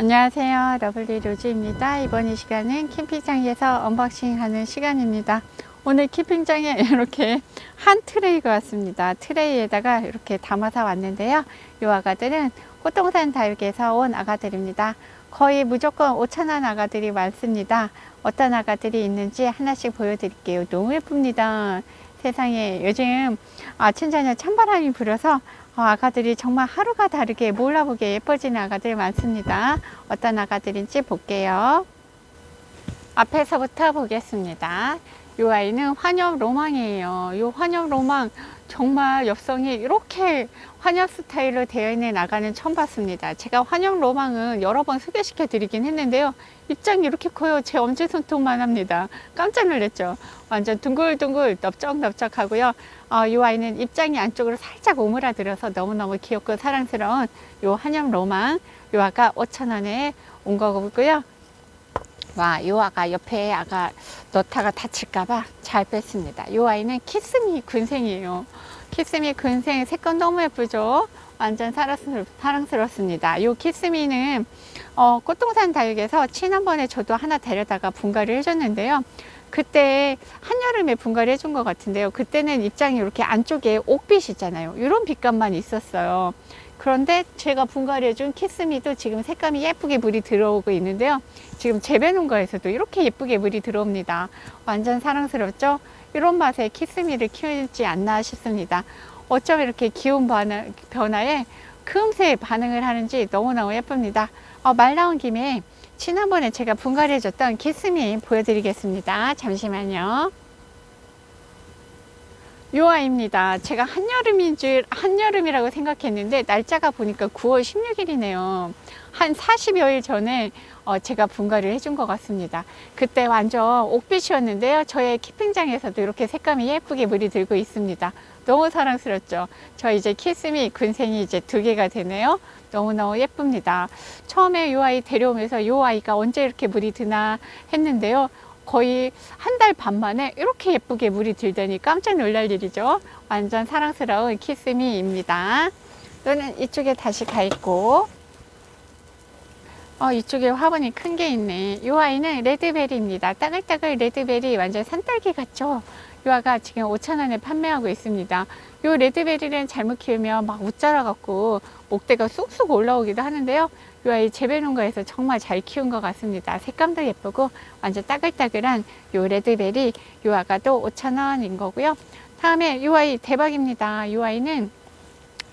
안녕하세요. 러블리 로즈입니다. 이번 이 시간은 캠핑장에서 언박싱 하는 시간입니다. 오늘 캠핑장에 이렇게 한 트레이가 왔습니다. 트레이에다가 이렇게 담아서 왔는데요. 이 아가들은 꽃동산 다육에서 온 아가들입니다. 거의 무조건 5천원 아가들이 많습니다. 어떤 아가들이 있는지 하나씩 보여드릴게요. 너무 예쁩니다. 세상에 요즘 아침 저녁 찬바람이 불어서 어, 아가들이 정말 하루가 다르게 몰라보게 예뻐지는 아가들이 많습니다. 어떤 아가들인지 볼게요. 앞에서부터 보겠습니다. 이 아이는 환엽 로망이에요. 이 환엽 로망 정말 엽성이 이렇게 환엽 스타일로 있는 아가는 처음 봤습니다. 제가 환엽 로망은 여러 번 소개시켜 드리긴 했는데요. 입장이 이렇게 커요. 제 엄지손톱만 합니다. 깜짝 놀랐죠. 완전 둥글둥글 넓적넓적하고요. 어, 이 아이는 입장이 안쪽으로 살짝 오므라들어서 너무너무 귀엽고 사랑스러운 이 환엽 로망. 이 아가 5,000원에 온 거고요. 와, 이 아가 옆에 아가 넣다가 다칠까봐 잘 뺐습니다. 이 아이는 키스미 군생이에요. 키스미 군생 색감 너무 예쁘죠? 완전 사랑스럽. 이 키스미는 어, 꽃동산 다육에서 지난번에 저도 하나 데려다가 분갈이 해줬는데요. 그때 한여름에 분갈이 해준 것 같은데요. 그때는 입장이 이렇게 안쪽에 옥빛 있잖아요. 이런 빛감만 있었어요. 그런데 제가 분갈이 해준 키스미도 지금 색감이 예쁘게 물이 들어오고 있는데요. 지금 재배 농가에서도 이렇게 예쁘게 물이 들어옵니다. 완전 사랑스럽죠? 이런 맛에 키스미를 키우지 않나 싶습니다. 어쩜 이렇게 기온 변화, 변화에 금세 반응을 하는지 너무너무 예쁩니다. 어, 말 나온 김에 지난번에 제가 분갈이 해줬던 키스미 보여드리겠습니다. 잠시만요. 요 아이입니다. 제가 한여름인 줄, 한여름이라고 생각했는데, 날짜가 보니까 9월 16일이네요. 한 40여일 전에 어, 제가 분갈이를 해준 것 같습니다. 그때 완전 옥빛이었는데요. 저의 키핑장에서도 이렇게 색감이 예쁘게 물이 들고 있습니다. 너무 사랑스럽죠. 저 이제 키스미 군생이 이제 두 개가 되네요. 너무너무 예쁩니다. 처음에 이 아이 데려오면서 이 아이가 언제 이렇게 물이 드나 했는데요. 거의 한 달 반 만에 이렇게 예쁘게 물이 들더니 깜짝 놀랄 일이죠. 완전 사랑스러운 키스미입니다. 또는 이쪽에 다시 가 있고, 어, 이쪽에 화분이 큰 게 있네. 이 아이는 레드베리입니다. 따글따글 레드베리 완전 산딸기 같죠? 이 아가 지금 5,000원에 판매하고 있습니다. 이 레드베리는 잘못 키우면 막 웃자라 갖고 목대가 쑥쑥 올라오기도 하는데요. 이 아이 재배 농가에서 정말 잘 키운 것 같습니다. 색감도 예쁘고 완전 따글따글한 이 레드베리 이 아가도 5,000원인 거고요. 다음에 이 아이 대박입니다. 이 아이는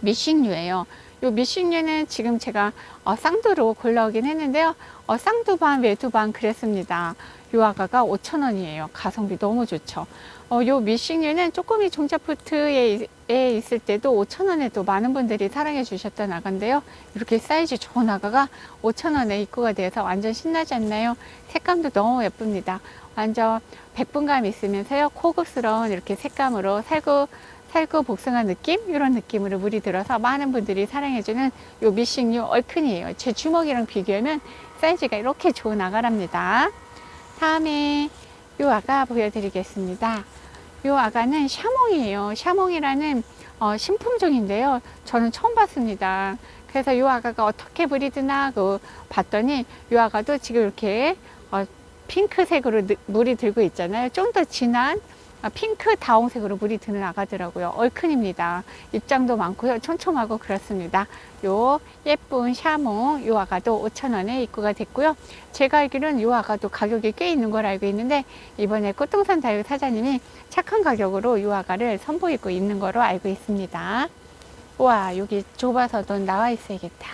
미싱류예요. 요 미싱류는 지금 제가 어, 쌍두로 골라오긴 했는데요. 어, 쌍두 반, 외두 반 그랬습니다. 요 아가가 5,000원이에요. 가성비 너무 좋죠. 어, 요 미싱류는 쪼꼬미 종자포트에 에 있을 때도 5,000원에도 많은 분들이 사랑해 주셨던 아가인데요. 이렇게 사이즈 좋은 아가가 5,000원에 입고가 돼서 완전 신나지 않나요? 색감도 너무 예쁩니다. 완전 백분감 있으면서요. 고급스러운 이렇게 색감으로 살구 살구 복숭아 느낌 이런 느낌으로 물이 들어서 많은 분들이 사랑해주는 요 미싱류 얼큰이에요. 제 주먹이랑 비교하면 사이즈가 이렇게 좋은 아가랍니다. 다음에 요 아가 보여드리겠습니다. 요 아가는 샤몽이에요. 샤몽이라는 어, 신품종인데요. 저는 처음 봤습니다. 그래서 요 아가가 어떻게 물이 드나 그 봤더니 요 아가도 지금 이렇게 어, 핑크색으로 느- 물이 들고 있잖아요. 좀 더 진한 아, 핑크 다홍색으로 물이 드는 아가더라고요. 얼큰입니다. 입장도 많고요. 촘촘하고 그렇습니다. 요 예쁜 샤몽 요 아가도 5,000원에 입고가 됐고요. 제가 알기로는 요 아가도 가격이 꽤 있는 걸 알고 있는데 이번에 꽃동산 다육 사장님이 착한 가격으로 요 아가를 선보이고 있는 거로 알고 있습니다. 와 여기 좁아서도 나와 있어야겠다.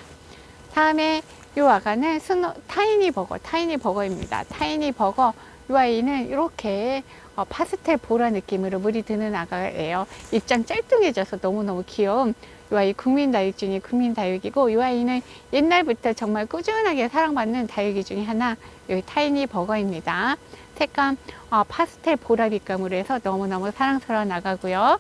다음에 요 아가는 스노 타이니 버거 타이니 버거입니다. 타이니 버거 요 아이는 이렇게 어, 파스텔 보라 느낌으로 물이 드는 아가예요. 입장 짤뚱해져서 너무너무 귀여운 요 아이 국민 다육 중에 국민 다육이고 요 아이는 옛날부터 정말 꾸준하게 사랑받는 다육이 중에 하나 요 타이니 버거입니다. 색감 어, 파스텔 보라 빛감으로 해서 너무너무 사랑스러운 아가고요.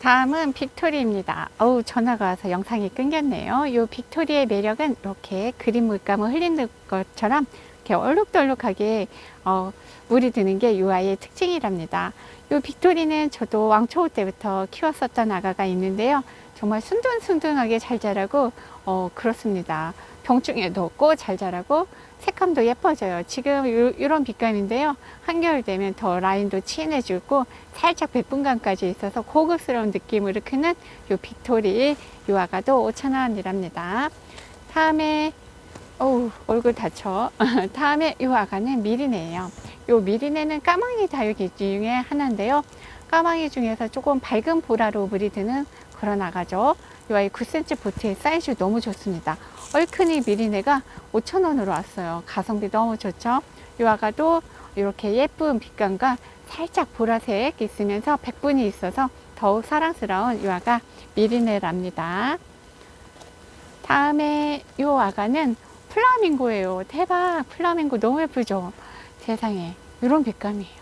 다음은 빅토리입니다. 어우, 전화가 와서 영상이 끊겼네요. 이 빅토리의 매력은 이렇게 그림 물감을 흘리는 것처럼 이렇게 얼룩덜룩하게 어, 물이 드는 게 이 아이의 특징이랍니다. 이 빅토리는 저도 왕초보 때부터 키웠었던 아가가 있는데요. 정말 순둥순둥하게 잘 자라고 어, 그렇습니다. 병충해도 없고 잘 자라고 색감도 예뻐져요. 지금 이런 빛감인데요. 한겨울 되면 더 라인도 진해지고 살짝 백분감까지 있어서 고급스러운 느낌으로 크는 요 빅토리 요 아가도 5,000원이랍니다. 다음에 어우 얼굴 다쳐. 다음에 요 아가는 미리네예요. 요 미리네는 까망이 다육이 중에 하나인데요. 까망이 중에서 조금 밝은 보라로 물이 드는 그런 아가죠. 요 아이 9cm 보트의 사이즈 너무 좋습니다. 얼큰이 미리네가 5,000원으로 왔어요. 가성비 너무 좋죠. 이 아가도 이렇게 예쁜 빛감과 살짝 보라색 있으면서 백분이 있어서 더욱 사랑스러운 이 아가 미리네랍니다. 다음에 이 아가는 플라밍고예요. 대박! 플라밍고 너무 예쁘죠? 세상에 이런 빛감이에요.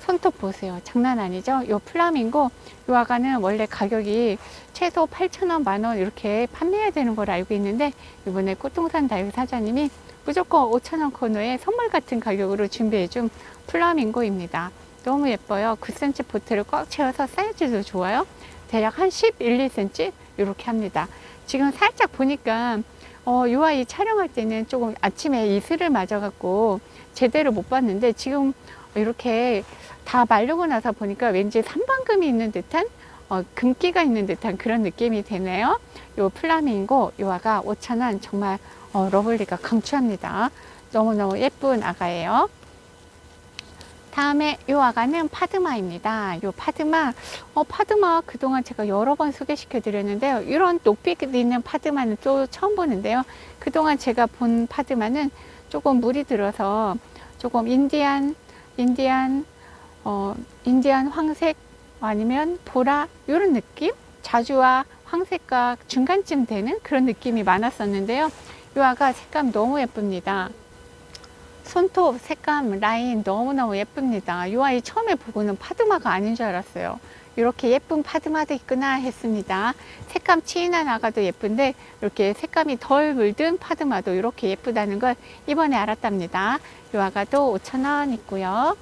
손톱 보세요. 장난 아니죠? 요 플라밍고 요 아가는 원래 가격이 최소 8,000원, 만원 이렇게 판매해야 되는 걸 알고 있는데 이번에 꽃동산 다육 사장님이 무조건 5,000원 코너에 선물 같은 가격으로 준비해 준 플라밍고입니다. 너무 예뻐요. 9cm 보트를 꽉 채워서 사이즈도 좋아요. 대략 한 11, 2cm 이렇게 합니다. 지금 살짝 보니까 어, 이 아이 촬영할 때는 조금 아침에 이슬을 맞아갖고 제대로 못 봤는데 지금 이렇게 다 마르고 나서 보니까 왠지 산방금이 있는 듯한 어, 금기가 있는 듯한 그런 느낌이 되네요. 요 플라밍고 요 아가 5,000원 정말 어, 러블리가 강추합니다. 너무너무 예쁜 아가예요. 다음에 요 아가는 파드마입니다. 요 파드마, 어, 파드마 그동안 제가 여러 번 소개시켜 드렸는데요. 이런 녹빛 있는 파드마는 또 처음 보는데요. 그동안 제가 본 파드마는 조금 물이 들어서 조금 인디안, 인디안, 어, 인디안 황색 아니면 보라 이런 느낌? 자주와 황색과 중간쯤 되는 그런 느낌이 많았었는데요. 이 아가 색감 너무 예쁩니다. 손톱 색감 라인 너무너무 예쁩니다. 이 아이 처음에 보고는 파드마가 아닌 줄 알았어요. 이렇게 예쁜 파드마도 있구나 했습니다. 색감 치인한 아가도 예쁜데 이렇게 색감이 덜 물든 파드마도 이렇게 예쁘다는 걸 이번에 알았답니다. 이 아가도 5,000원 있고요.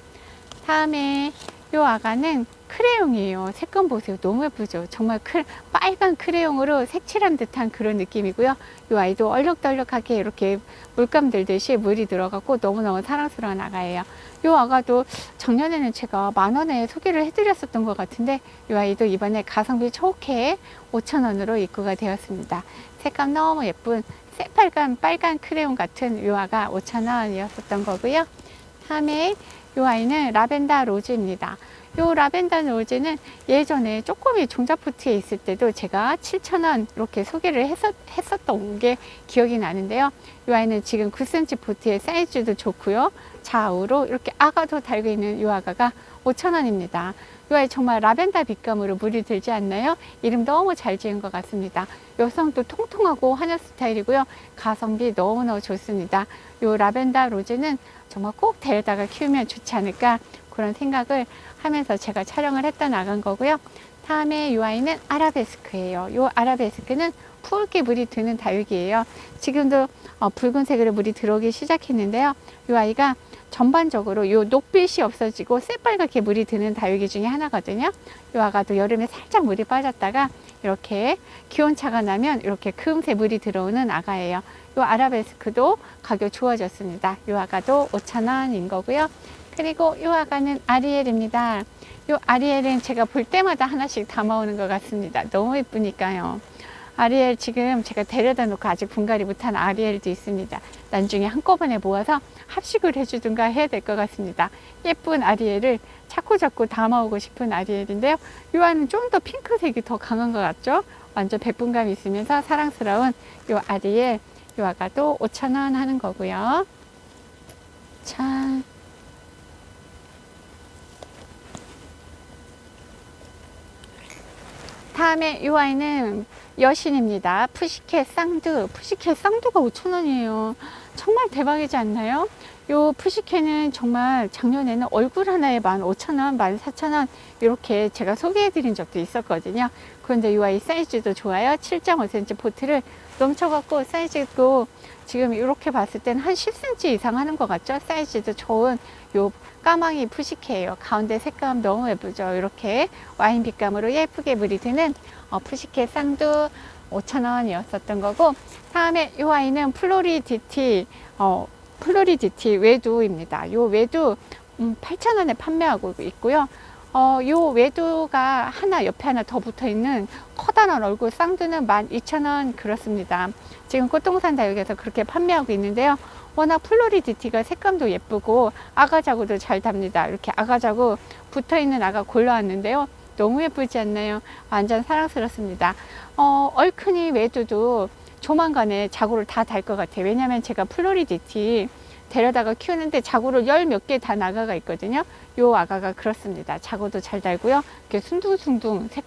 다음에 이 아가는 크레용이에요. 색감 보세요. 너무 예쁘죠? 정말 크, 빨간 크레용으로 색칠한 듯한 그런 느낌이고요. 이 아이도 얼룩덜룩하게 이렇게 물감 들듯이 물이 들어가고 너무너무 사랑스러운 아가예요. 이 아가도 작년에는 제가 만 원에 소개를 해드렸었던 것 같은데 이 아이도 이번에 가성비 좋게 5천 원으로 입고가 되었습니다. 색감 너무 예쁜 새빨간 빨간 크레용 같은 이 아가 5천 원이었었던 거고요. 다음에 이 아이는 라벤더 로즈입니다. 이 라벤더 로즈는 예전에 쪼꼬미 종자포트에 있을 때도 제가 7,000원 이렇게 소개를 했었, 했었던 게 기억이 나는데요. 이 아이는 지금 9cm 포트의 사이즈도 좋고요. 좌우로 이렇게 아가도 달고 있는 이 아가가 5,000원입니다. 이 아이 정말 라벤더 빛감으로 물이 들지 않나요? 이름 너무 잘 지은 것 같습니다. 여성도 통통하고 하녀 스타일이고요. 가성비 너무너무 좋습니다. 이 라벤더 로즈는 정말 꼭 데려다가 키우면 좋지 않을까 그런 생각을 하면서 제가 촬영을 했다 나간 거고요. 다음에 이 아이는 아라베스크예요. 이 아라베스크는 푸르게 물이 드는 다육이에요. 지금도 어, 붉은색으로 물이 들어오기 시작했는데요. 이 아이가 전반적으로 이 녹빛이 없어지고 새빨갛게 물이 드는 다육이 중에 하나거든요. 이 아가도 여름에 살짝 물이 빠졌다가 이렇게 기온차가 나면 이렇게 금세 물이 들어오는 아가예요. 이 아라베스크도 가격 좋아졌습니다. 이 아가도 5,000원인 거고요. 그리고 이 아가는 아리엘입니다. 이 아리엘은 제가 볼 때마다 하나씩 담아오는 것 같습니다. 너무 예쁘니까요. 아리엘 지금 제가 데려다 놓고 아직 분갈이 못한 아리엘도 있습니다. 나중에 한꺼번에 모아서 합식을 해주든가 해야 될 것 같습니다. 예쁜 아리엘을 자꾸 자꾸 담아오고 싶은 아리엘인데요. 이 안은 좀 더 핑크색이 더 강한 것 같죠? 완전 백분감 있으면서 사랑스러운 이 아리엘 이 아가도 5,000원 하는 거고요. 자, 다음에 이 아이는 여신입니다. 푸시켓 쌍두. 푸시켓 쌍두가 5,000원이에요. 정말 대박이지 않나요? 요 푸시켓은 정말 작년에는 얼굴 하나에 15,000원, 14,000원 이렇게 제가 소개해 드린 적도 있었거든요. 그런데 이 아이 사이즈도 좋아요. 7.5cm 포트를 넘쳐갖고 사이즈도 지금 이렇게 봤을 때는 한 10cm 이상 하는 것 같죠? 사이즈도 좋은 요 까망이 푸시케예요. 가운데 색감 너무 예쁘죠? 이렇게 와인 빛감으로 예쁘게 물이 드는 어, 푸시케 쌍두 5,000원이었었던 거고 다음에 이 아이는 플로리디티 어, 플로리디티 외두입니다. 요 외두 음, 8,000원에 판매하고 있고요. 어, 요 외두가 하나 옆에 하나 더 붙어 있는 커다란 얼굴 쌍두는 12,000원 그렇습니다. 지금 꽃동산 다육에서 그렇게 판매하고 있는데요. 워낙 플로리디티가 색감도 예쁘고 아가자구도 잘 답니다. 이렇게 아가자구 붙어 있는 아가 골라왔는데요. 너무 예쁘지 않나요? 완전 사랑스럽습니다. 어, 얼큰이 외두도 조만간에 자구를 다 달 것 같아요. 왜냐면 제가 플로리디티 데려다가 키우는데 자구를 열 몇 개 다 나가가 있거든요. 요 아가가 그렇습니다. 자구도 잘 달고요. 이렇게 순둥순둥 색,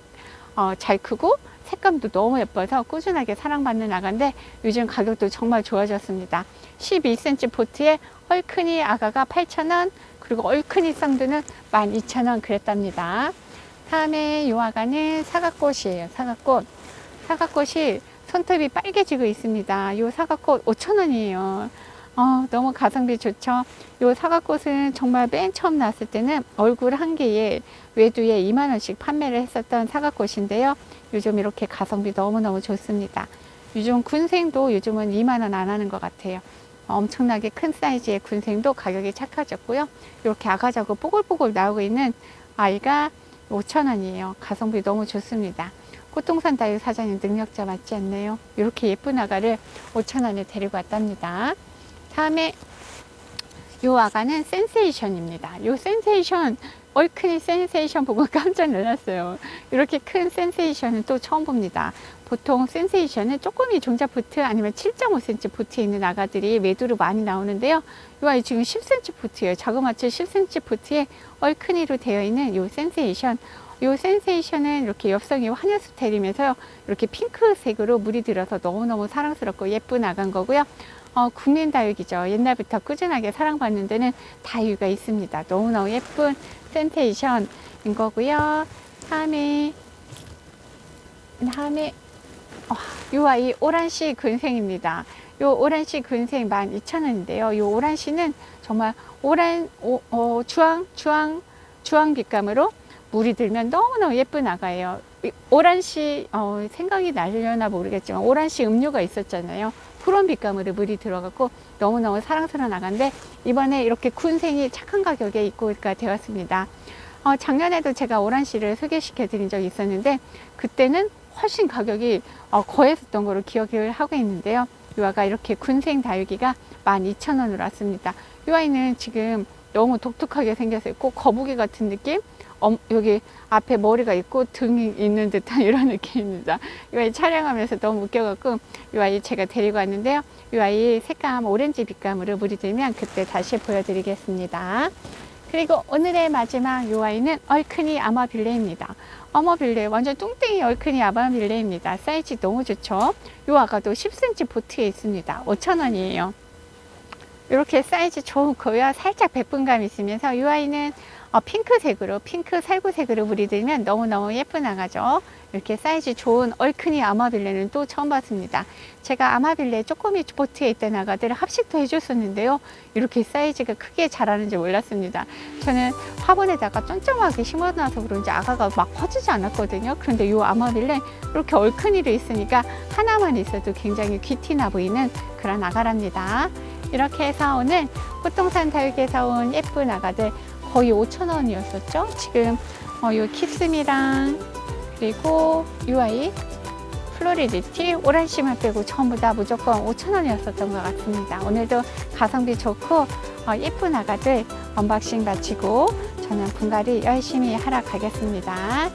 어, 잘 크고 색감도 너무 예뻐서 꾸준하게 사랑받는 아가인데 요즘 가격도 정말 좋아졌습니다. 12cm 포트에 얼큰이 아가가 8,000원 그리고 얼큰이 쌍두는 12,000원 그랬답니다. 다음에 요 아가는 사과꽃이에요. 사과꽃. 사과꽃이 손톱이 빨개지고 있습니다. 요 사과꽃 5,000원이에요. 어, 너무 가성비 좋죠. 요 사과꽃은 정말 맨 처음 나왔을 때는 얼굴 한 개에 외두에 2만 원씩 판매를 했었던 사과꽃인데요. 요즘 이렇게 가성비 너무너무 좋습니다. 요즘 군생도 요즘은 2만 원 안 하는 것 같아요. 엄청나게 큰 사이즈의 군생도 가격이 착해졌고요. 이렇게 아가자고 뽀글뽀글 나오고 있는 아이가 5천 원이에요. 가성비 너무 좋습니다. 꽃동산 다육 사장님 능력자 맞지 않나요? 이렇게 예쁜 아가를 5천 원에 데리고 왔답니다. 다음에 요 아가는 센세이션입니다. 요 센세이션 얼큰이 센세이션 보고 깜짝 놀랐어요. 이렇게 큰 센세이션은 또 처음 봅니다. 보통 센세이션은 조금이 종자 포트 아니면 7.5cm 포트에 있는 아가들이 매두로 많이 나오는데요. 이 아이 지금 10cm 포트예요. 자그마치 10cm 포트에 얼큰이로 되어 있는 요 센세이션. 요 센세이션은 이렇게 엽성이 환연 스타일이면서요. 이렇게 핑크색으로 물이 들어서 너무너무 사랑스럽고 예쁜 아간 거고요. 어, 국민 다육이죠. 옛날부터 꾸준하게 사랑받는 데는 다육가 있습니다. 너무너무 예쁜 센테이션인 거고요. 다음에 다음에 어, 요 아이 오란씨 근생입니다. 요 오란씨 근생 12,000원인데요. 요 오란씨는 정말 오란 오, 어, 주황 주황 주황 빛감으로 물이 들면 너무너무 예쁜 아가예요. 이 오란씨 어, 생각이 나려나 모르겠지만 오란씨 음료가 있었잖아요. 그런 빛감으로 물이 들어갔고 너무너무 사랑스러운 아가인데 이번에 이렇게 군생이 착한 가격에 입고가 되었습니다. 어, 작년에도 제가 오란씨를 소개시켜 드린 적이 있었는데 그때는 훨씬 가격이 어, 거했었던 거로 기억을 하고 있는데요. 이 아가 이렇게 군생 다육이가 12,000원으로 왔습니다. 이 아이는 지금 너무 독특하게 생겼어요. 꼭 거북이 같은 느낌? 엄, 여기 앞에 머리가 있고 등이 있는 듯한 이런 느낌입니다. 이 아이 촬영하면서 너무 웃겨갖고 이 아이 제가 데리고 왔는데요. 이 아이 색감 오렌지 빛감으로 물이 들면 그때 다시 보여드리겠습니다. 그리고 오늘의 마지막 이 아이는 얼큰이 아마빌레입니다. 아마빌레 완전 뚱땡이 얼큰이 아마빌레입니다. 사이즈 너무 좋죠. 이 아가도 10cm 보트에 있습니다. 5,000원이에요. 이렇게 사이즈 거야 살짝 백분감 있으면서 이 아이는 어, 핑크색으로 핑크 살구색으로 물이 들면 너무너무 예쁜 아가죠. 이렇게 사이즈 좋은 얼큰이 아마빌레는 또 처음 봤습니다. 제가 아마빌레 쪼꼬미 보트에 있던 아가들을 합식도 해줬었는데요. 이렇게 사이즈가 크게 자라는지 몰랐습니다. 저는 화분에다가 쫀쫀하게 심어놔서 그런지 아가가 막 커지지 않았거든요. 그런데 이 아마빌레 이렇게 얼큰이로 있으니까 하나만 있어도 굉장히 귀티나 보이는 그런 아가랍니다. 이렇게 해서 오늘 꽃동산 다육에서 온 예쁜 아가들 거의 5,000원이었었죠. 지금 어, 요 키스미랑 그리고 UI 플로리디티 오란씨만 빼고 전부 다 무조건 5,000원이었었던 것 같습니다. 오늘도 가성비 좋고 어, 예쁜 아가들 언박싱 마치고 저는 분갈이 열심히 하러 가겠습니다.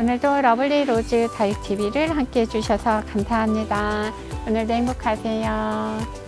오늘도 러블리 로즈 다육TV를 함께 해주셔서 감사합니다. 오늘도 행복하세요.